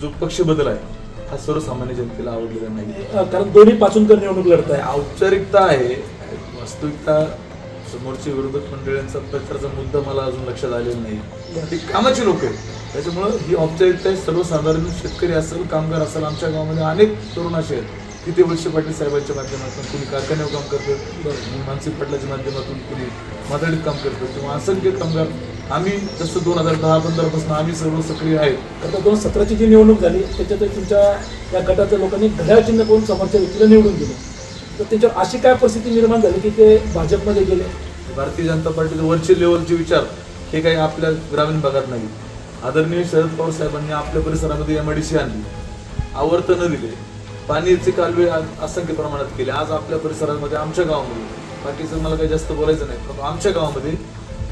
जो पक्ष बदल आहे हा सर्वसामान्य जनतेला आवडलेला नाही. कारण दोन्ही पाचूनकर निवडणूक लढत आहे औपचारिकता आहे वास्तविकता समोरच्या विरोधक मंडळींचा प्रचाराचा मुद्दा मला अजून लक्षात आलेला नाही. ती कामाची लोक आहेत. त्याच्यामुळं ही औपचारिकता आहे सर्वसाधारण शेतकरी असेल कामगार असेल आमच्या गावामध्ये अनेक तरुण असे आहेत. की ते वळसे पाटील साहेबांच्या माध्यमातून कुणी कारखान्यावर काम करतं मानसिक पाटलाच्या माध्यमातून कुणी माथाडीत काम करतं किंवा असंख्य कामगार आम्ही जसं दोन हजार दहा पंधरापासून आम्ही सर्व सक्रिय आहेत. आता दोन सतराची जी निवडणूक झाली त्याच्यात तुमच्या या गटाच्या लोकांनी घड्याळ चिन्ह करून समोरच्या व्यक्तीला निवडून दिलं. तर त्यांच्यावर अशी काय परिस्थिती निर्माण झाली की ते भाजपमध्ये गेले? भारतीय जनता पार्टीचे वरचे लेवलचे विचार हे काही आपल्या ग्रामीण भागात नाही. आदरणीय शरद पवार साहेबांनी आपल्या परिसरामध्ये एमआयडीसी आणली. आवर्तन दिले. पाण्याचे कालवे असंख्य प्रमाणात केले. आज आपल्या परिसरामध्ये आमच्या गावामध्ये बाकीचं मला काही जास्त बोलायचं नाही पण आमच्या गावामध्ये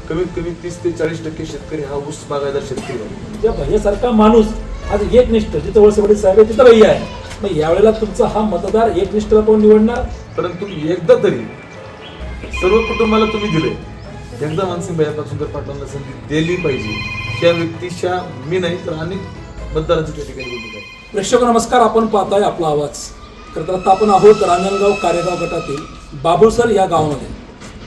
कमीत कमी तीस ते चाळीस टक्के शेतकरी हा ऊस बागायदार शेतकरी आहे. त्या भैयासारखा माणूस आज एकनिष्ठ जिथं वळसे पाटील साहेब आहे तिथं भैया आहे. मग यावेळेला तुमचा हा मतदार एकनिष्ठला कोण निवडणार? परंतु एकदा तरी सर्व कुटुंबाला तुम्ही दिले एकदा मानसिंग भैया पाचुंकर पाटलांना संधी दिली पाहिजे. त्या व्यक्तीच्या मी नाही तर अनेक मतदारांची त्या ठिकाणी भूमिका आहे प्रेक्षक नमस्कार. आपण पाहताय आपला आवाज. खरं तर आता आपण आहोत रांजणगाव कारेगाव गटातील बाबुळसर या गावामध्ये.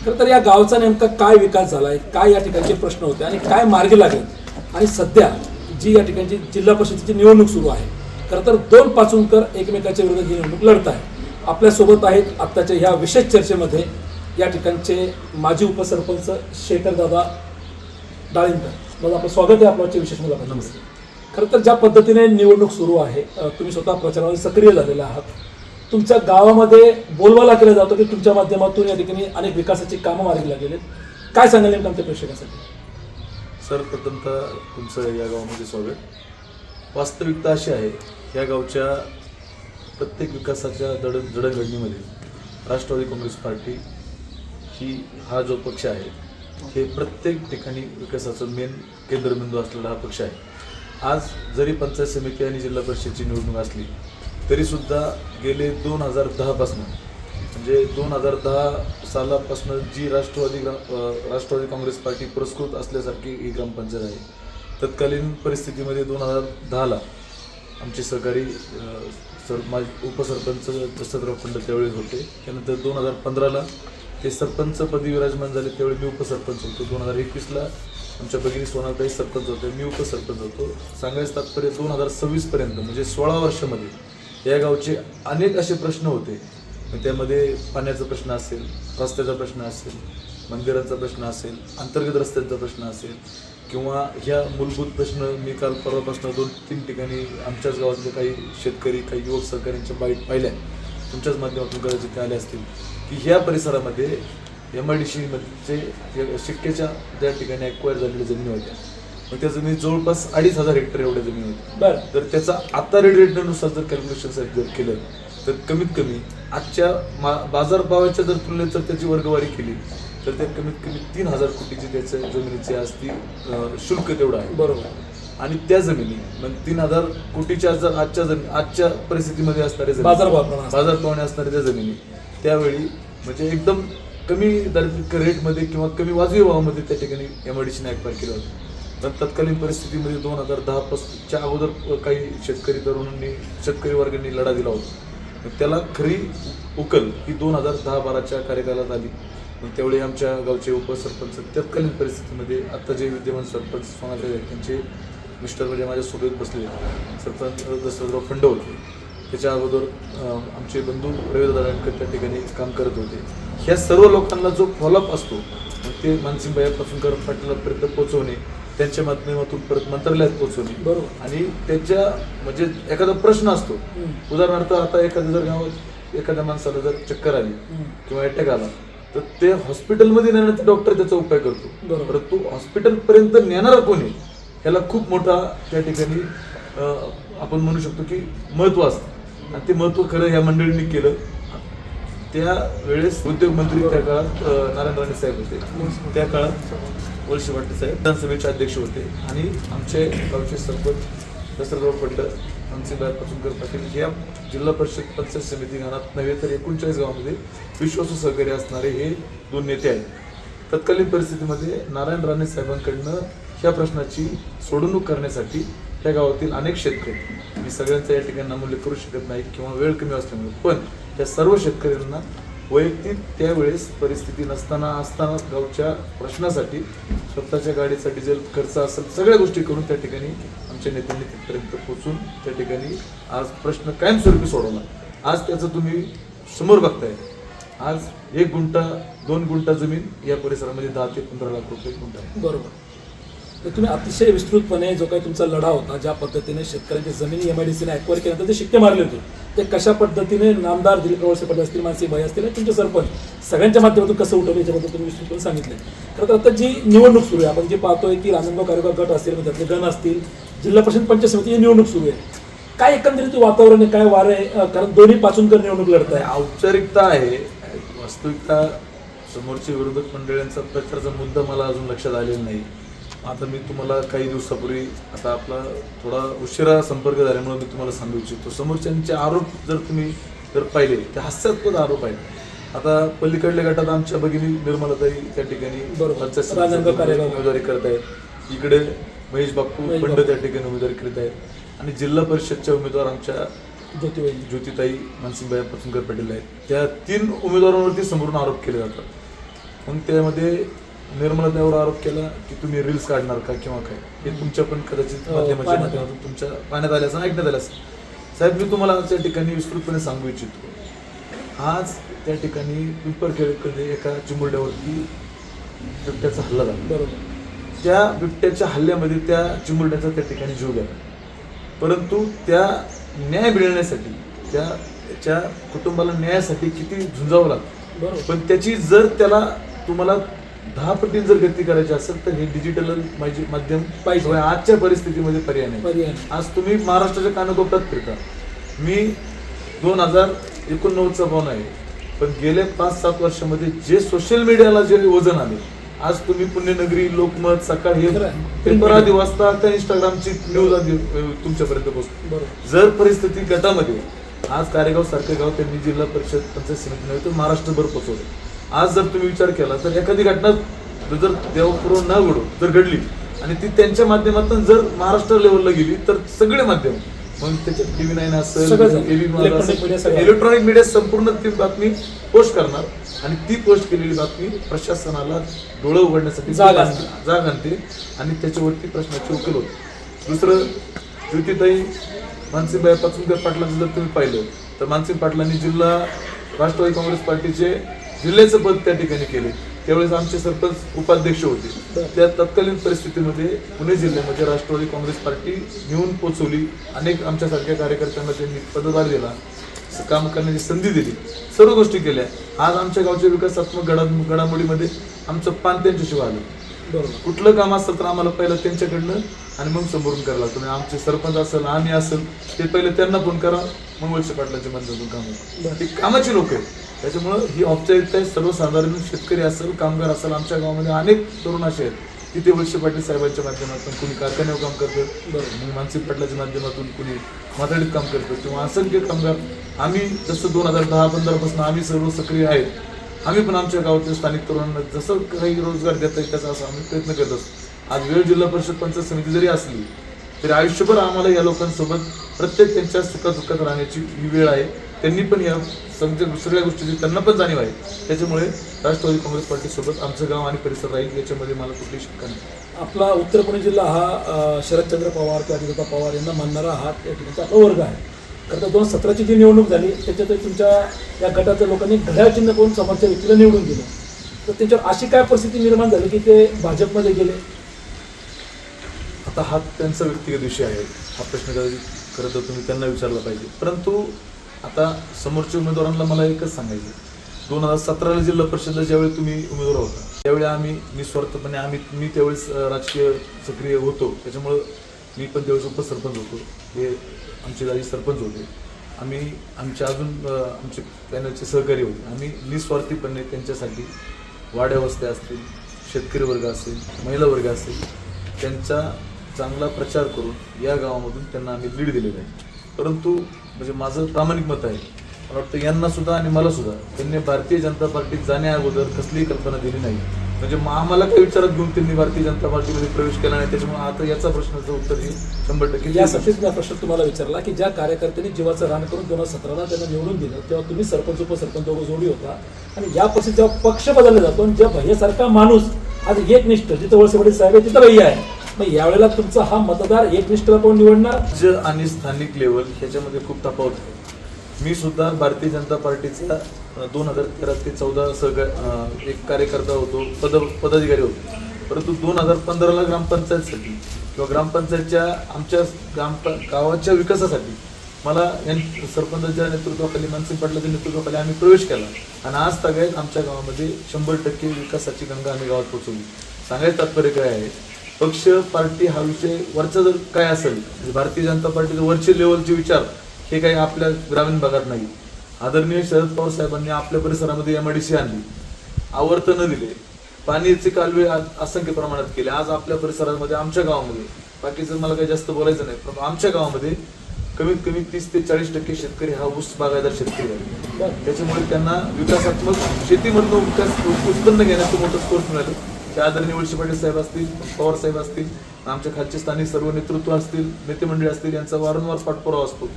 खरं तर या गावचा नेमका काय विकास झाला आहे काय या ठिकाणचे प्रश्न होते आणि काय मार्गी लागले? आणि सध्या जी या ठिकाणची जिल्हा परिषदेची निवडणूक सुरू आहे खरं तर दोन पाचूनकर एकमेकाच्या विरोधात ही निवडणूक लढत आहे. आपल्यासोबत आहेत आत्ताच्या ह्या विशेष चर्चेमध्ये या ठिकाणचे माजी उपसरपंच शेखर दादा डाळिंबर मग आपलं स्वागत आहे आपल्या विशेष मुलाखत नमस्कार. खरं तर ज्या पद्धतीने निवडणूक सुरू आहे तुम्ही स्वतः प्रचारामध्ये सक्रिय झालेला आहात तुमच्या गावामध्ये बोलबाला केला जातो की तुमच्या माध्यमातून या ठिकाणी अनेक विकासाची कामं मार्गी लागलेली आहेत काय सांगाल नेमकं आमच्या प्रेक्षकासाठी? सर्वप्रथमतः तुमचं या गावामध्ये स्वागत. वास्तविकता अशी आहे या गावच्या प्रत्येक विकासाच्या दड जडणघडणीमध्ये राष्ट्रवादी काँग्रेस पार्टी ही हा जो पक्ष आहे हे प्रत्येक ठिकाणी विकासाचं मेन केंद्रबिंदू असलेला हा पक्ष आहे. आज जरी पंचायत समिती आणि जिल्हा परिषदेची निवडणूक असली तरीसुद्धा गेले दोन हजार दहापासनं. म्हणजे दोन हजार दहा सालापासून जी राष्ट्रवादी ग्राम राष्ट्रवादी काँग्रेस पार्टी पुरस्कृत असल्यासारखी ही ग्रामपंचायत आहे. तत्कालीन परिस्थितीमध्ये दोन हजार दहाला आमचे सहकारी सर माझे उपसरपंच दशरथराव खंड त्यावेळी होते. त्यानंतर दोन हजार पंधराला ते सरपंच पदी विराजमान झाले त्यावेळी मी उपसरपंच होतो. दोन हजार एकवीसला आमच्या भगिनी सोनाताई सरपंच होते मी उपसरपंच होतो. सांगायचं तात्पर्य दोन हजार सव्वीसपर्यंत म्हणजे सोळा वर्षामध्ये या गावचे अनेक असे प्रश्न होते. मग त्यामध्ये पाण्याचा प्रश्न असेल रस्त्याचा प्रश्न असेल मंदिराचा प्रश्न असेल अंतर्गत रस्त्यांचा प्रश्न असेल किंवा ह्या मूलभूत प्रश्न मी काल परवापासून दोन तीन ठिकाणी आमच्याच गावातले काही शेतकरी काही युवक सहकाऱ्यांच्या बाईट पाहिल्या. तुमच्याच माध्यमातून कदाचित ते आले असतील. की ह्या परिसरामध्ये एम आय डी सीमध्ये शिक्क्याच्या ज्या ठिकाणी ॲक्वायर झालेल्या जमिनी होत्या. मग त्या जमिनी जवळपास अडीच हजार हेक्टर एवढ्या जमिनी बरं. तर त्याचा आता रेटनुसार जर कॅल्क्युलेशन साहेब जर केलं तर कमीत कमी आजच्या मा बाजारभावाच्या जर तुलनेत जर त्याची वर्गवारी केली तर ते कमीत कमी तीन हजार कोटीची त्याच्या जमिनीची आज ती शुल्क तेवढं आहे. बरोबर. आणि त्या जमिनी मग तीन हजार कोटीच्या जर आजच्या जमीन आजच्या परिस्थितीमध्ये असतात. बाजारभावाने असणाऱ्या त्या जमिनी त्यावेळी म्हणजे एकदम कमी रेटमध्ये किंवा कमी वाजवी भावामध्ये त्या ठिकाणी एमआयडीसीने ॲक्वायर केलं होतं. तत्कालीन परिस्थितीमध्ये दोन हजार दहा पासूनच्या अगोदर काही शेतकरी तरुणांनी शेतकरी वर्गांनी लढा दिला होता. मग त्याला खरी उकल ही दोन हजार दहा बाराच्या कार्यकालात आली. मग त्यावेळी आमच्या गावचे उपसरपंच तत्कालीन परिस्थितीमध्ये आत्ता जे विद्यमान सरपंच सोनाले त्यांचे मिस्टर म्हणजे माझ्या सोबत बसले सरपंच दशरथराव फंड त्याच्या अगोदर आमचे बंधू रवींद्र त्या ठिकाणी काम करत होते. ह्या सर्व लोकांना जो फॉलोअप असतो मग ते मानसिंगपासून करत पाटलापर्यंत पोहोचवणे त्यांच्या माध्यमातून परत मंत्रालयात पोहोचवणे बरोबर. आणि त्याच्या म्हणजे एखादा प्रश्न असतो. उदाहरणार्थ आता एखाद्या जर गावात एखाद्या माणसाला जर चक्कर आली. किंवा अटॅक आला तर ते हॉस्पिटलमध्ये नेण्याचा डॉक्टर त्याचा उपाय करतो. बरोबर. परंतु हॉस्पिटलपर्यंत नेणारा कोणी ह्याला खूप मोठा त्या ठिकाणी आपण म्हणू शकतो की महत्त्व असतं. आणि ते महत्त्व खरं ह्या मंडळींनी केलं. त्या वेळेस उद्योगमंत्री त्या काळात नारायण राणे साहेब होते. त्या काळात वळसे पाटील साहेब. विधानसभेचे अध्यक्ष होते आणि आमचे गावचे सरपंच दसरथराव फंड आमचे पाचुंकर पाटील या जिल्हा परिषद पंचायत समिती गाणात नव्हे तर एकोणचाळीस गावामध्ये विश्वासू सहकारी असणारे हे दोन नेते आहेत. तत्कालीन परिस्थितीमध्ये नारायण राणे साहेबांकडनं ह्या प्रश्नाची सोडवणूक करण्यासाठी त्या गावातील अनेक शेतकरी मी सगळ्यांचा या ठिकाणी नमूल्य करू शकत नाही किंवा वेळ कमी असल्यामुळे पण त्या सर्व शेतकऱ्यांना वैयक्तिक त्यावेळेस परिस्थिती नसताना असताना गावच्या प्रश्नासाठी स्वतःच्या गाडीचा डिझेल खर्च असेल सगळ्या गोष्टी करून त्या ठिकाणी आमच्या नेत्यांनी तिथपर्यंत पोहोचून त्या ठिकाणी आज प्रश्न कायमस्वरूपी सोडवला. आज त्याचं तुम्ही समोर बघताय. आज एक गुंठा दोन गुंठा जमीन या परिसरामध्ये दहा ते पंधरा लाख रुपये गुंठा बरोबर. तर तुम्ही अतिशय विस्तृतपणे जो काही तुमचा लढा होता ज्या पद्धतीने शेतकऱ्यांच्या जमिनी एम आय डी सीने ॲक्वायर केल्यानंतर ते शिक्के मारले होते. ते कशा पद्धतीने नामदार दिलीप वळसे पाटील असतील मानसिक भाई असतील आणि तुमचे सरपंच सगळ्यांच्या माध्यमातून कसं उठवलं याच्याबद्दल तुम्ही विश्लेषण सांगितलं तर आता जी निवडणूक सुरू आहे आपण जे पाहतोय की राजनगाव कार्यक्रम गट असतील त्यातले गण असतील जिल्हा परिषद पंचायत समिती ही निवडणूक सुरू आहे. काय एकंदरीत वातावरण आहे काय वारं आहे? कारण दोन्ही पाचूनकर निवडणूक लढत आहे औपचारिकता आहे. वास्तविकता समोरच्या विरोधक मंडळींचा प्रचारचा मुद्दा मला अजून लक्षात आलेला नाही. आता मी तुम्हाला काही दिवसापूर्वी आता आपला थोडा उशिरा संपर्क झाल्यामुळे मी तुम्हाला सांगू इच्छितो. समोरच्यांचे आरोप जर तुम्ही जर पाहिले ते हास्यास्पद आरोप आहेत. आता पलीकडल्या गटात आमच्या भगिनी निर्मलाताई त्या ठिकाणी. उमेदवारी करत आहेत. इकडे महेश बाप्पू पंड. त्या ठिकाणी उमेदवारी करीत आहेत. आणि जिल्हा परिषदच्या उमेदवार आमच्या ज्योतिबाई. ज्योतिताई मानसिंगबाई पचनकर पाटील आहेत. त्या तीन उमेदवारांवरती समोरून आरोप केले जातात. मग त्यामध्ये निर्मलाताईवर आरोप केला की तुम्ही रील्स काढणार का किंवा काय? हे तुमच्या पण कदाचित हो, माध्यमाच्या माध्यमातून तुमच्या पाण्यात आल्याचं ऐकण्यात आलं असेल. साहेब मी तुम्हाला आज त्या ठिकाणी विस्तृतपणे सांगू इच्छितो. आज त्या ठिकाणी पिंपरखेडमध्ये एका चिमुरड्यावरती बिबट्याचा हल्ला झाला. बरोबर. त्या बिबट्याच्या हल्ल्यामध्ये त्या चिमुरड्याचा त्या ठिकाणी जीव गेला. परंतु त्या न्याय मिळण्यासाठी त्या त्याच्या कुटुंबाला न्यायासाठी किती झुंजावं लागतं? पण त्याची जर त्याला तुम्हाला दहा पटीने जर गती करायची असेल तर हे डिजिटल माध्यम पाहिजे. शिवाय आजच्या परिस्थितीमध्ये पर्याय नाही पर्याय. आज तुम्ही महाराष्ट्राच्या कानाकोपऱ्यात फिरता मी दोन हजार एकोणनव्वदचा पाहून आहे पण गेल्या पाच सात वर्षामध्ये जे सोशल मीडियाला जे वजन आले आज तुम्ही पुण्यनगरी लोकमत सकाळ हे खरं आहे. पेपर आधी वाचता त्या इंस्टाग्रामची न्यूज आधी अ, तुमच्यापर्यंत पोहोचते बरोबर जर परिस्थिती गटामध्ये आज कारेगाव सारखं गाव त्यांनी जिल्हा परिषद पंचायत समिती नव्हे तर महाराष्ट्रभर पोहोचवलं आज जर तुम्ही विचार केला तर एखादी घटना जर देवपूर्व न घडू जर घडली आणि ती त्यांच्या माध्यमातून जर महाराष्ट्र लेवलला गेली तर सगळे माध्यम मग त्याच्यात टीव्ही नाईन असेल. इलेक्ट्रॉनिक मीडिया संपूर्ण ती बातमी पोस्ट करणार आणि ती पोस्ट केलेली बातमी प्रशासनाला डोळं उघडण्यासाठी जाग आणते. आणि त्याच्यावरती प्रश्नाचे उकल होते दुसरं ज्योतिताई मानसिंगबाई पाचुंकर पाटलांचं जर तुम्ही पाहिलं तर मानसिंग पाटलांनी जिल्हा राष्ट्रवादी काँग्रेस पार्टीचे जिल्ह्याचं पद त्या ठिकाणी केले. त्यावेळेस आमचे सरपंच उपाध्यक्ष होते. त्या तत्कालीन परिस्थितीमध्ये पुणे जिल्ह्यामध्ये राष्ट्रवादी काँग्रेस पार्टी घेऊन पोचवली. अनेक आमच्यासारख्या कार्यकर्त्यांना त्यांनी पदभार दिला. काम करण्याची संधी दिली. सर्व गोष्टी केल्या. आज आमच्या गावच्या विकासात्मक घडा घडामोडीमध्ये आमचं पान त्यांच्याशिवाय आलं बरोबर. कुठलं काम असेल तर आम्हाला पहिलं त्यांच्याकडनं आणि मग समोरून करायला लागतं. म्हणजे आमचे सरपंच असेल आम्ही असेल ते पहिले त्यांना फोन करा. मग वळसे पाटलाच्या माध्यमातून काम होतं. ही कामाची लोक आहेत. त्याच्यामुळं ही औपचारिकता आहे. सर्वसाधारण शेतकरी असेल कामगार असेल आमच्या गावामध्ये अनेक तरुण असे आहेत. की ते वळसे पाटील साहेबांच्या माध्यमातून कुणी कारखान्यावर काम करतात बरं. मग मानसिक पाटलाच्या माध्यमातून कुणी माथाडीत काम करतात किंवा असंख्य कामगार. आम्ही जसं दोन हजार दहा पंधरापासून आम्ही सर्व सक्रिय आहेत. आम्ही पण आमच्या गावातील स्थानिक तरुणांना जसं काही रोजगार देता येईल त्याचा असा आम्ही प्रयत्न करत असतो. आज वेळ जिल्हा परिषद पंचायत समिती जरी असली तरी आयुष्यभर आम्हाला या लोकांसोबत प्रत्येक त्यांच्या सुखात दुःखात राहण्याची ही वेळ आहे. त्यांनी पण या सगळ्या सगळ्या गोष्टीची त्यांना पण जाणीव आहे. त्याच्यामुळे राष्ट्रवादी काँग्रेस पार्टीसोबत आमचं गाव आणि परिसर राहील याच्यामध्ये मला कुठली शंका नाही. आपला उत्तर पुणे जिल्हा हा शरदचंद्र पवार किंवा अजितदादा पवार यांना मानणारा हा या ठिकाणचा आपला वर्ग आहे. खरं तर दोन सतराची जी निवडणूक झाली त्याच्यात तुमच्या या गटाच्या लोकांनी घड्याळ चिन्ह करून समोरच्या व्यक्तीला निवडून दिलं. तर त्यांच्यावर अशी काय परिस्थिती निर्माण झाली की ते भाजपमध्ये गेले? आता हा त्यांचा व्यक्तिगत विषय आहे. हा प्रश्न कदाचित खरं तर तुम्ही त्यांना विचारलं पाहिजे. परंतु आता समोरच्या उमेदवारांना मला एकच सांगायचं दोन हजार सतराला जिल्हा परिषदला ज्यावेळी तुम्ही उमेदवार होता त्यावेळी आम्ही निस्वार्थपणे आम्ही मी त्यावेळेस राजकीय सक्रिय होतो. त्याच्यामुळं मी पण त्यावेळेस उपसरपंच होतो. हे आमचे दाजी सरपंच होते. आम्ही आमचे अजून आमचे पॅनलचे सहकारी होते. आम्ही निस्वार्थीपणे त्यांच्यासाठी वाड्या वस्त्या असतील शेतकरी वर्ग असेल महिला वर्ग असेल त्यांच्या चांगला प्रचार करून या गावामधून त्यांना आम्ही लीड दिलेलं आहे परंतु म्हणजे माझं प्रामाणिक मत आहे. मला वाटतं यांना सुद्धा आणि मला सुद्धा त्यांनी भारतीय जनता पार्टीत जाण्या अगोदर कसलीही कल्पना दिली नाही. म्हणजे आम्हाला काही विचारात घेऊन त्यांनी भारतीय जनता पार्टीमध्ये प्रवेश केला नाही. त्याच्यामुळे आता याचा प्रश्नाचं उत्तर हे शंभर टक्के यासाठीच मी हा प्रश्न तुम्हाला विचारला की ज्या कार्यकर्त्यांनी जीवाचं रान करून दोन हजार सतराला त्यांना निवडून दिलं तेव्हा तुम्ही सरपंच उपसरपंच दोघं जोडी होता. आणि या परिस्थितीत जेव्हा पक्ष बदलला जातो आणि जेव्हा भैयासारखा माणूस आज एकनिष्ठ जिथं वळसे वडील साहेब आहे तिथं भैया आहे मग यावेळेला तुमचा हा मतदार एकनिष्ठला कोण निवडणार? राज्य आणि स्थानिक लेवल ह्याच्यामध्ये खूप तफावत आहे. मी सुद्धा भारतीय जनता पार्टीचा दोन हजार तेरा ते चौदा सह एक कार्यकर्ता होतो पद पदाधिकारी होतो. परंतु दोन हजार पंधराला ग्रामपंचायतसाठी किंवा ग्रामपंचायतच्या आमच्या ग्राम गावाच्या विकासासाठी मला यां सरपंचाच्या नेतृत्वाखाली मानसिंग पाटलाच्या नेतृत्वाखाली आम्ही प्रवेश केला. आणि आज सगळ्यात आमच्या गावामध्ये शंभर टक्के विकासाची गंगा आम्ही गावात पोहोचवली. सांगायचं तात्पर्य काय आहे? पक्ष पार्टी हा विषय वरचा जर काय असेल म्हणजे भारतीय जनता पार्टीचे वरचे लेवलचे विचार हे काही आपल्या ग्रामीण भागात नाही. आदरणीय शरद पवार साहेबांनी आपल्या परिसरामध्ये एम सी आणली. आवर्तनं न दिले. पाण्याचे कालवे असंख्य प्रमाणात केले. आज आपल्या परिसरामध्ये आमच्या गावामध्ये बाकीचं मला काही जास्त बोलायचं नाही पण आमच्या गावामध्ये कमीत कमी तीस ते चाळीस टक्के शेतकरी हा ऊस बागायदार शेतकरी आहे. त्याच्यामुळे त्यांना विकासात्मक शेतीमधून विकास उत्पन्न घेण्याचं मोठं स्कोर्स मिळालं. ते आदरणीय वळसे पाटील साहेब असतील पवार साहेब असतील आमच्या खालचे स्थानिक सर्व नेतृत्व असतील नेते मंडळी असतील यांचा वारंवार पाठपुरावा असतो.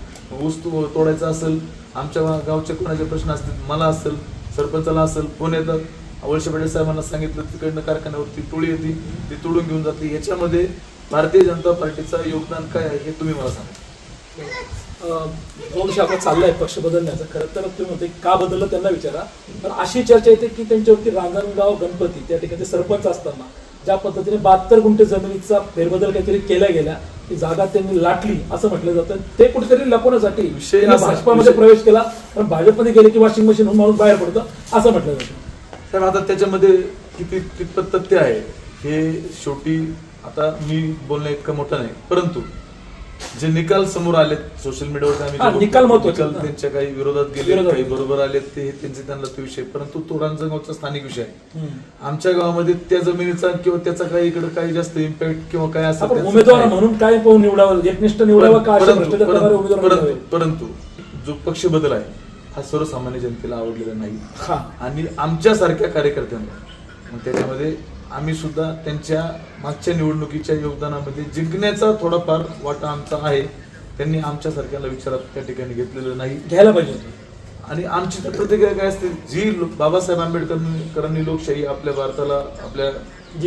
ऊस तोडायचा असेल आमच्या गावचे कोणाचे प्रश्न असतील मला असेल सरपंचाला असेल कोण येतं? वळसे पाटील साहेबांना सांगितलं तिकडनं कारखान्यावरती टोळी येते ती तोडून घेऊन जाते. याच्यामध्ये भारतीय जनता पार्टीचं योगदान काय आहे हे तुम्ही मला सांगा. आपला चाललाय पक्ष बदलण्याचा. खरं तर तुम्ही म्हणते का बदललं त्यांना विचारा. पण अशी चर्चा येते की त्यांच्यावरती रांजणगाव गणपती त्या ठिकाणी सरपंच असताना ज्या पद्धतीने बहात्तर गुंठे जमिनीचा फेरबदल काहीतरी केल्या गेल्या ती जागा त्यांनी लाटली असं म्हटलं जातं. ते कुठेतरी लपवण्यासाठी भाजपामध्ये प्रवेश केला पण भाजपमध्ये गेले की वॉशिंग मशीन होऊन माणूस बाहेर पडतं असं म्हटलं जातं. तर आता त्याच्यामध्ये किती कितपत तथ्य आहे? हे शेवटी आता मी बोलणं इतकं मोठं नाही परंतु जे निकाल समोर आलेत सोशल मीडियावर हा, बघतो, निकाल महत्त्वाचे. त्यांच्या काही विरोधात गेले विरोधात काही गेले. बरोबर आले ते त्यांचे त्यांना तो विषय परंतु तो रांजणगावचा स्थानिक विषय आहे. आमच्या गावामध्ये त्या जमिनीचा किंवा त्याचा काही इकडे काही जास्त इम्पॅक्ट किंवा काय असं आपण त्याचं उमेदवार काय- म्हणून काय पाहून निवडावं एकनिष्ठ निवडावं का अशा परंतु भ्रष्टाचार करणारे उमेदवार परंतु निवडावे? परंतु जो पक्ष बदल आहे हा सर्वसामान्य जनतेला आवडलेला नाही हा आणि आमच्यासारख्या कार्यकर्त्यांना मग त्याच्यामध्ये आम्ही सुद्धा त्यांच्या मागच्या निवडणुकीच्या योगदानामध्ये जिंकण्याचा थोडाफार वाटा आमचा आहे. त्यांनी आमच्यासारख्याला विचारात त्या ठिकाणी घेतलेलं नाही. घ्यायला पाहिजे आणि आमची तर प्रतिक्रिया काय असते? जी बाबासाहेब आंबेडकरांनी लोकशाही आपल्या भारताला आपल्या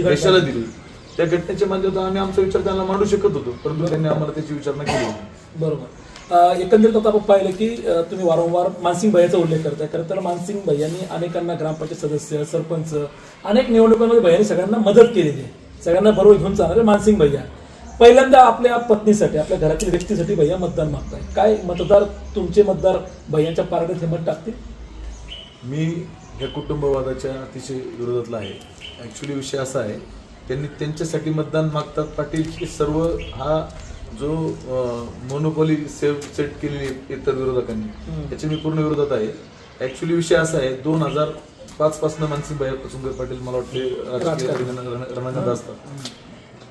देशाला दिली त्या घटनेच्या माध्यमातून आम्ही आमचा विचार त्यांना मांडू शकत होतो. परंतु त्यांनी आम्हाला त्याची विचारणा केली. बरोबर. एकंदरीत आता आपण पाहिलं की तुम्ही वारंवार मानसिंग भैयाचा उल्लेख करताय. खरं तर मानसिंग भैयांनी अनेकांना ग्रामपंचायत सदस्य सरपंच अनेक निवडणुकांमध्ये भैयांनी सगळ्यांना मदत केलेली आहे. सगळ्यांना बरोबर घेऊन जाणारे मानसिंग भैया. पहिल्यांदा आपल्या पत्नीसाठी आपल्या घरातील व्यक्तीसाठी भैया मतदान मागताय. काय मतदार तुमचे मतदार भैयांच्या पारड्यात हे मत टाकतील? मी ह्या कुटुंबवादाच्या अतिशय विरोधातला आहे. ॲक्च्युली विषय असा आहे त्यांनी त्यांच्यासाठी मतदान मागतात पाटील हे सर्व हा जो मोनोपॉली सेव सेट केलेली इतर विरोधकांनी. त्याचे मी पूर्ण विरोधात आहे. ॲक्च्युली विषय असा आहे दोन हजार पाच पासून मानसिंग भाई सुंदर पाटील मला वाटते रणांगणात असतात.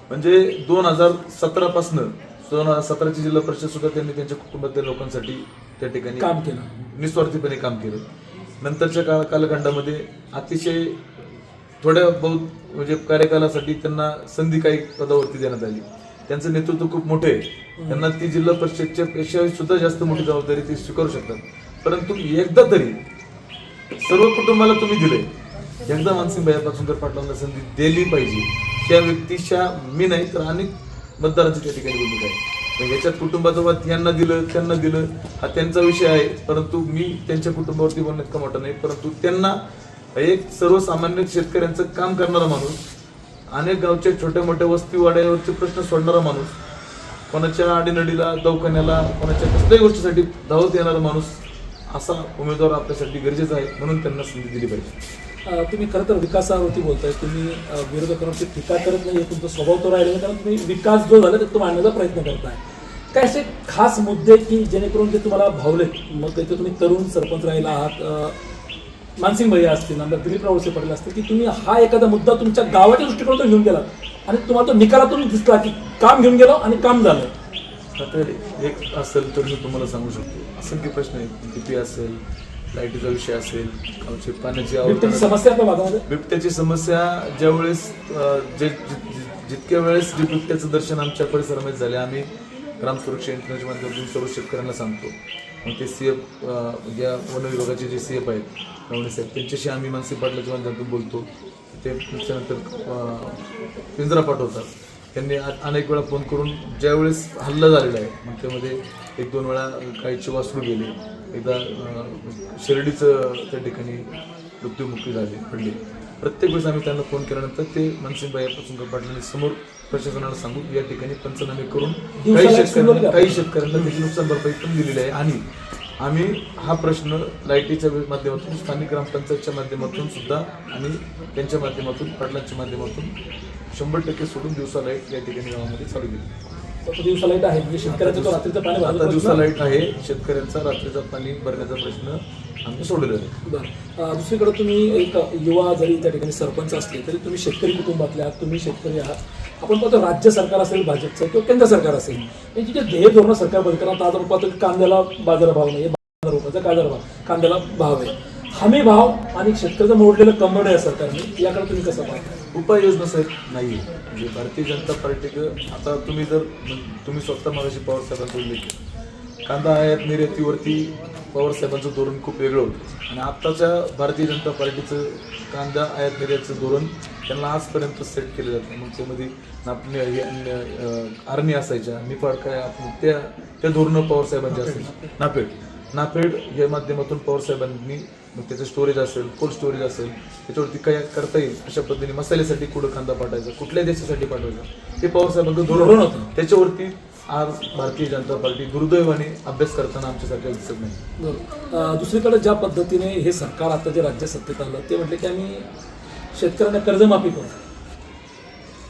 म्हणजे दोन हजार सतरा पासनं दोन हजार सतराची जिल्हा परिषद सुद्धा त्यांनी त्यांच्या कुटुंबातल्या लोकांसाठी त्या ठिकाणी काम केलं. निस्वार्थीपणे काम केलं. नंतरच्या काळ कालखंडामध्ये अतिशय थोड्या बहुत म्हणजे कार्यकालासाठी त्यांना संधी काही पदावरती देण्यात आली. त्यांचं नेतृत्व खूप मोठे आहे. त्यांना ती जिल्हा परिषदच्या पेक्षा सुद्धा जास्त मोठी जबाबदारी ते स्वीकारू शकतात. परंतु एकदा तरी सर्व कुटुंबाला तुम्ही दिले एकदा मानसिंग भैया पाचुंकर पाटलांना संधी दिली पाहिजे. त्या व्यक्तीच्या मी नाही तर अनेक मतदारांची त्या ठिकाणी भूमिका आहे. मग याच्यात कुटुंबाचं वाद यांना दिलं त्यांना दिलं हा त्यांचा विषय आहे. परंतु मी त्यांच्या कुटुंबावरती बोलण्यात का मोठा नाही परंतु त्यांना एक सर्वसामान्य शेतकऱ्यांचं काम करणारा माणूस अनेक गावच्या छोट्या मोठ्या वस्ती वाड्यावरचे प्रश्न सोडणारा माणूस कोणाच्या आडीनडीला दवाखान्याला कोणाच्या कसल्याही गोष्टीसाठी धावत येणारा माणूस असा उमेदवार आपल्यासाठी गरजेचा आहे म्हणून त्यांना संधी दिली पाहिजे. तुम्ही खरं तर विकासावरती बोलताय. तुम्ही अं, टीका करत नाही तुमचा स्वभाव तो राहिला कारण तुम्ही विकास जो झाला तो मांडण्याचा प्रयत्न करताय. काय असे खास मुद्दे की जेणेकरून ते तुम्हाला भावले मग त्याचे तुम्ही तरुण सरपंच राहिला आहात मानसिंग भैया असतील नंतर दिलीप रावसे पाटील असतील की तुम्ही हा एखादा मुद्दा तुमच्या गावाच्या दृष्टिकोनातून घेऊन गेला आणि तुम्हाला तो निकालातून दिसला की काम घेऊन गेलो आणि काम झालं. आता एक असेल तर मी तुम्हाला सांगू शकतो. असंख्य प्रश्न आहेत. डीपी असेल लाईटीचा विषय असेल गावची पाण्याची समस्या आहे. बिबट्याची समस्या ज्यावेळेस अ, जे जितक्या वेळेस जे बिबट्याचं दर्शन आमच्या परिसरामध्ये झाले आम्ही ग्राम सुरक्षा यंत्रणेच्या माध्यमातून सर्व शेतकऱ्यांना सांगतो. मग ते सी एफ या वन विभागाचे जे सी एफ आहेत नवणे साहेब त्यांच्याशी आम्ही मानसी पाटलाच्या माध्यमातून बोलतो. ते त्याच्यानंतर पिंजरा पाठवतात त्यांनी अनेक वेळा फोन करून ज्यावेळेस हल्ला झालेला आहे मग त्यामध्ये एक दोन वेळा काहीचे वासरू गेले. एकदा शिर्डीचं त्या ठिकाणी मृत्यूमुखी झाले पडले. प्रत्येक वेळेस आम्ही त्यांना फोन केल्यानंतर ते मनसिंगबाई पासून पाटलांनी समोर प्रशासनाला सांगून या ठिकाणी पंचनामे करून काही शेतकऱ्यांना काही शेतकऱ्यांना त्याची नुकसान भरपाई पण दिलेली आहे. आणि आम्ही हा प्रश्न लाईटीच्या माध्यमातून स्थानिक ग्रामपंचायतच्या माध्यमातून सुद्धा आणि त्यांच्या माध्यमातून पाटलांच्या माध्यमातून शंभर टक्के सोडून दिवसा लाइट या ठिकाणी गावामध्ये चालू केली. दिवसा लाइट आहे म्हणजे शेतकऱ्याचं तो रात्रीचं पाणी आता दिवसा लाइट आहे. शेतकऱ्यांचा रात्रीचा पाणी भरण्याचा प्रश्न आम्ही सोडलेला आहे. बरं. दुसरीकडे तुम्ही एक युवा जरी त्या ठिकाणी सरपंच असले तरी तुम्ही शेतकरी कुटुंबातले आहात तुम्ही शेतकरी आहात. आपण पाहतो राज्य सरकार असेल भाजपचं किंवा केंद्र सरकार असेल यांची जे ध्येय धोरण सरकार बदल करणार आज आपण पाहतो की कांद्याला बाजारभाव नाही बाजार रुपयाचा बाजारभाव कांद्याला भाव आहे. हमी भाव आणि शेतकऱ्याचं मोडलेलं कंबड आहे सरकारने याकडे तुम्ही कसं पाहता? उपाययोजना साहेब नाही म्हणजे भारतीय जनता पार्टीचं आता तुम्ही जर तुम्ही स्वतः मगाशी पवार साहेबांचा उल्लेख कांदा आयात निर्यातीवरती पवार साहेबांचं धोरण खूप वेगळं होतं. आणि आत्ताच्या भारतीय जनता पार्टीचं कांदा आयात निर्यातचं धोरण त्यांना आजपर्यंत सेट केलं जातं मग त्यामध्ये अं, आर्मी असायच्या निफाड काय आपण त्या त्या धोरणं पवार साहेबांचे असायचे. नापेड. नाफेड या माध्यमातून पवार साहेबांनी मग त्याचं स्टोरेज असेल कोल्ड स्टोरेज असेल त्याच्यावरती काय करता येईल अशा पद्धतीने मसाल्यासाठी कुठं कांदा पाठवायचा कुठल्या देशासाठी पाठवायचा हे पवार साहेबांचं धोरण. होतं. त्याच्यावरती आज भारतीय जनता पार्टी दुर्दैवाने अभ्यास करताना आमच्यासारख्या दिसत नाही. दुसरीकडे ज्या पद्धतीने हे सरकार आता जे राज्य सत्तेत आलं ते म्हटले की आम्ही शेतकऱ्यांना कर्जमाफी करू.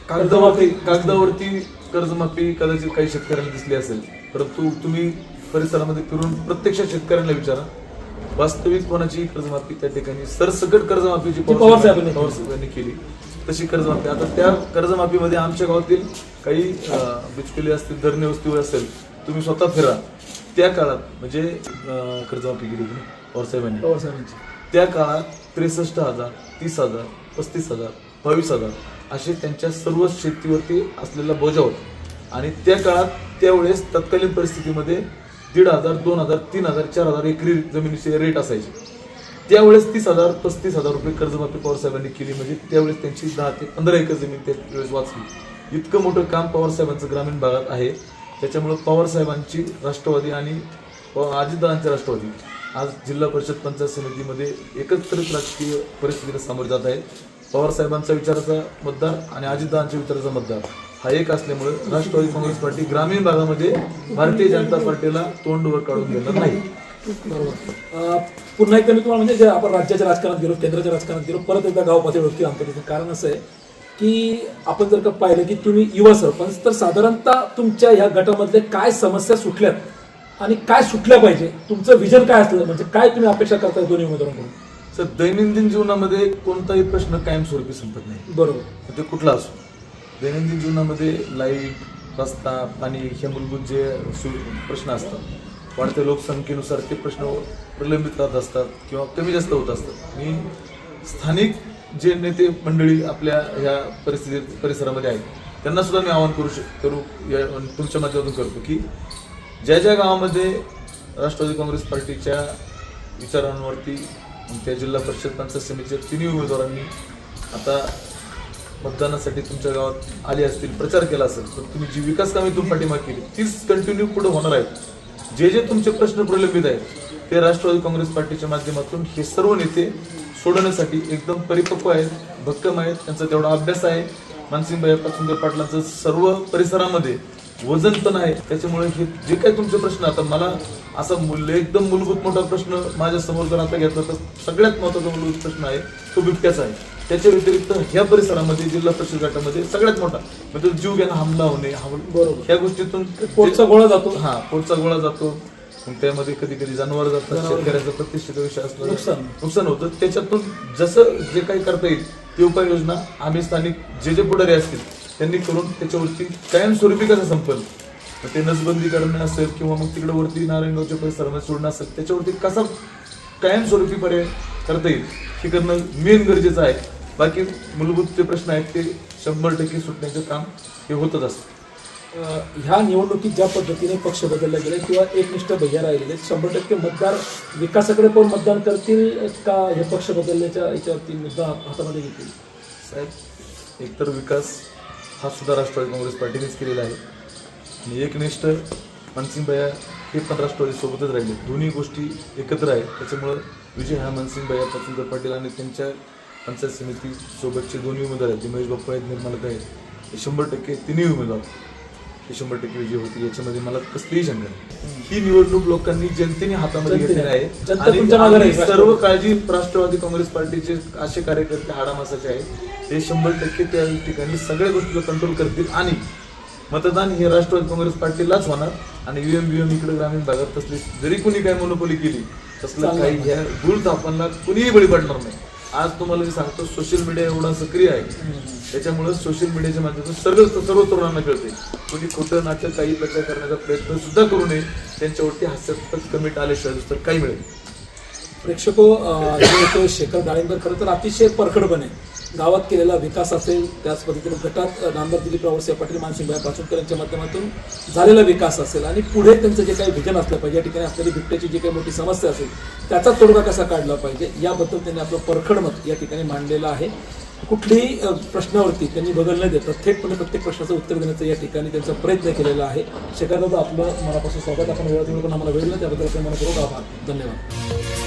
कागदावरती कागदावरती कर्जमाफी कदाचित काही शेतकऱ्यांना दिसली असेल. परंतु तुम्ही परिसरामध्ये फिरून प्रत्यक्ष शेतकऱ्यांना विचारा. वास्तविक कोणाची कर्जमाफी त्या ठिकाणी सरसकट कर्जमाफी जी पवार साहेबांनी पवार साहेबांनी केली. तशी कर्जमाफी. आता त्या कर्जमाफीमध्ये आमच्या गावातील काही बिचकुले असतील धरणे वस्तीवर असेल तुम्ही स्वतः फिरा. त्या काळात म्हणजे कर्जमाफी केली होती ना पवार साहेबांनी पवार साहेबांची त्या काळात त्रेसष्ट हजार तीस हजार पस्तीस हजार बावीस हजार असे त्यांच्या सर्व शेतीवरती असलेला बोजा होता. आणि त्या काळात त्यावेळेस तत्कालीन परिस्थितीमध्ये दीड हजार दोन हजार तीन हजार चार हजार एकरी जमिनीचे रेट असायचे. त्यावेळेस तीस हजार पस्तीस हजार रुपये कर्जमाफी पवार साहेबांनी केली म्हणजे त्यावेळेस त्यांची दहा ते पंधरा एकर जमीन त्यावेळेस वाचली. इतकं मोठं काम पवार साहेबांचं ग्रामीण भागात आहे. त्याच्यामुळं पवार साहेबांची राष्ट्रवादी आणि व राष्ट्रवादी. आज जिल्हा परिषद पंचायत समितीमध्ये एकत्रित राजकीय परिस्थितीला सामोरे जात आहे पवार साहेबांचा विचाराचा मतदार आणि अजितदादांच्या विचाराचा मतदार. हा एक असल्यामुळे राष्ट्रवादी काँग्रेस पार्टी ग्रामीण भागामध्ये भारतीय जनता पार्टीला तोंडवर काढून देणार नाही. बरोबर. पुन्हा एकदा मी तुम्हाला म्हणजे जे आपण राज्याच्या राजकारणात गेलो केंद्राच्या राजकारणात गेलो परत एकदा गाव पातळीवरती आणतो तिथं कारण असं आहे की आपण जर का पाहिलं की तुम्ही युवा सरपंच तर साधारणतः तुमच्या ह्या गटामधले काय समस्या सुटल्यात आणि काय सुटल्या पाहिजे? तुमचं विजन काय असलं? म्हणजे काय तुम्ही अपेक्षा करताय दोन्ही उमेदवारांकडून? सर दैनंदिन जीवनामध्ये कोणताही प्रश्न कायमस्वरूपी संपत नाही. बरोबर. ते कुठला असो. दैनंदिन जीवनामध्ये लाइट रस्ता पाणी हे मूलभूत जे प्रश्न असतात वाढत्या लोकसंख्येनुसार ते प्रश्न प्रलंबित राहत असतात किंवा कमी जास्त होत असतात. मी स्थानिक जे नेते मंडळी आपल्या ह्या परिस्थितीत परिसरामध्ये आहेत त्यांना सुद्धा मी आवाहन करू शक करू या तुमच्या माध्यमातून करतो की ज्या ज्या गावामध्ये राष्ट्रवादी काँग्रेस पार्टीच्या विचारांवरती त्या जिल्हा परिषद पंचायत समितीच्या तिन्ही उमेदवारांनी आता मतदानासाठी तुमच्या गावात आले असतील प्रचार केला असेल तर तुम्ही जी विकास कामे तुम्ही पाठीमाग केली तीच कंटिन्यू पुढे होणार आहेत. जे जे तुमचे प्रश्न प्रलंबित आहेत ते राष्ट्रवादी काँग्रेस पार्टीच्या माध्यमातून हे सर्व नेते सोडवण्यासाठी एकदम परिपक्व आहेत भक्कम आहेत त्यांचा तेवढा अभ्यास आहे. मानसिंगभाई सुंदर पाटलांचं सर्व परिसरामध्ये वजन पण आहे. त्याच्यामुळे हे जे काही तुमचे प्रश्न आता मला असा मूल्य एकदम मूलभूत मोठा प्रश्न माझ्यासमोर जर आता घेतला तर सगळ्यात महत्त्वाचा मूलभूत प्रश्न आहे तो बिबट्याचा आहे. त्याच्या व्यतिरिक्त ह्या परिसरामध्ये जिल्हा परिषद गटामध्ये सगळ्यात मोठा म्हणजे जीव घ्यायला हमला होणे हम- बरोबर. ह्या गोष्टीतून पोटचा गोळा जातो हा पोटचा गोळा जातो मग त्यामध्ये कधी कधी जनावर जातात. शेतकऱ्याचा प्रतिष्ठित विषय असतो नुकसान. नुकसान होतं त्याच्यातून जसं जे काही करता येईल ती उपाययोजना आम्ही स्थानिक जे जे पुढारी असतील त्यांनी करून त्याच्यावरती कायमस्वरूपी कसं संपल मग ते नसबंदी करणं असेल किंवा मग तिकडे वरती नारायणगावच्या परिसरामध्ये सोडणं असेल त्याच्यावरती कसा कायमस्वरूपी पर्याय करता येईल हे करणं मेन गरजेचं आहे बाकी मूलभूत जे प्रश्न आहेत ते शंभर टक्के सुटण्याचं काम हे होतच असतं. ह्या निवडणुकीत ज्या पद्धतीने पक्ष बदलले गेले किंवा एकनिष्ठ भैया राहिलेले शंभर टक्के मतदार विकासाकडे पण मतदान करतील का हे पक्ष बदलण्याच्या याच्यावरती मुद्दा हातामध्ये घेतील? साहेब एकतर विकास हा सुद्धा राष्ट्रवादी काँग्रेस पार्टीनेच केलेला आहे. आणि एकनिष्ठ मानसिंगबाया हे पण राष्ट्रवादी सोबतच राहिले. दोन्ही गोष्टी एकत्र आहेत. त्याच्यामुळं विजय हा मानसिंगबाया पचंदर पाटील आणि त्यांच्या पंचायत समिती सोबतचे दोन्ही उमेदवार आहेत ते महेश बाप्पा आहेत निर्मलक आहेत. हे शंभर टक्के तिन्ही उमेदवार. हे शंभर टक्के विजय होतील याच्यामध्ये मला कसलीही शंका नाही. ही निवडणूक लोकांनी जनतेने हातामध्ये. घेतलेली आहे. आणि. सर्व काळजी राष्ट्रवादी काँग्रेस पार्टीचे असे कार्यकर्ते हाडामासाचे आहेत. ते शंभर टक्के त्या ठिकाणी सगळ्या गोष्टीला कंट्रोल करतील आणि मतदान हे राष्ट्रवादी काँग्रेस पार्टीलाच होणार. आणि युएम बीएम इकडे ग्रामीण भागात तसली जरी कुणी काही मोनोपोली केली तसलं. काही ह्या भूल थापांना कुणीही बळी पडणार नाही. आज तुम्हाला मी सांगतो सोशल मीडिया एवढा सक्रिय आहे. त्याच्यामुळे सोशल मीडियाच्या माध्यमातून सर्व सर्व तरुणांना कळते. कोणी खोटं नाटक काही प्रचार करण्याचा प्रयत्न सुद्धा करू नये. त्यांच्यावरती हास्यास्पद कमेंट आल्याशिवाय दुसरं काही मिळेल. प्रेक्षको जे शेखर डाळिंबर खरं तर अतिशय परखडपणे गावात केलेला विकास असेल त्याच पद्धतीने गटात नामदार दिलीप रावसाहेब पाटील मानसिंगभाई पाचोडकर यांच्या माध्यमातून झालेला विकास असेल. आणि पुढे त्यांचं जे काही विजन असलं पाहिजे या ठिकाणी असलेली बिबट्याची जी काही मोठी समस्या असेल त्याचा तोडगा कसा काढला पाहिजे याबद्दल त्यांनी आपलं परखड मत या ठिकाणी मांडलेलं आहे. कुठल्याही प्रश्नावरती त्यांनी बदल न देता थेटपणे प्रत्येक प्रश्नाचं उत्तर देण्याचा या ठिकाणी त्यांचा प्रयत्न केलेला आहे. शेखर आपलं मनापासून स्वागत. आपण वेळात पण आम्हाला वेळ दिला त्याबद्दल आपल्या मनपूर्वक आभार. धन्यवाद.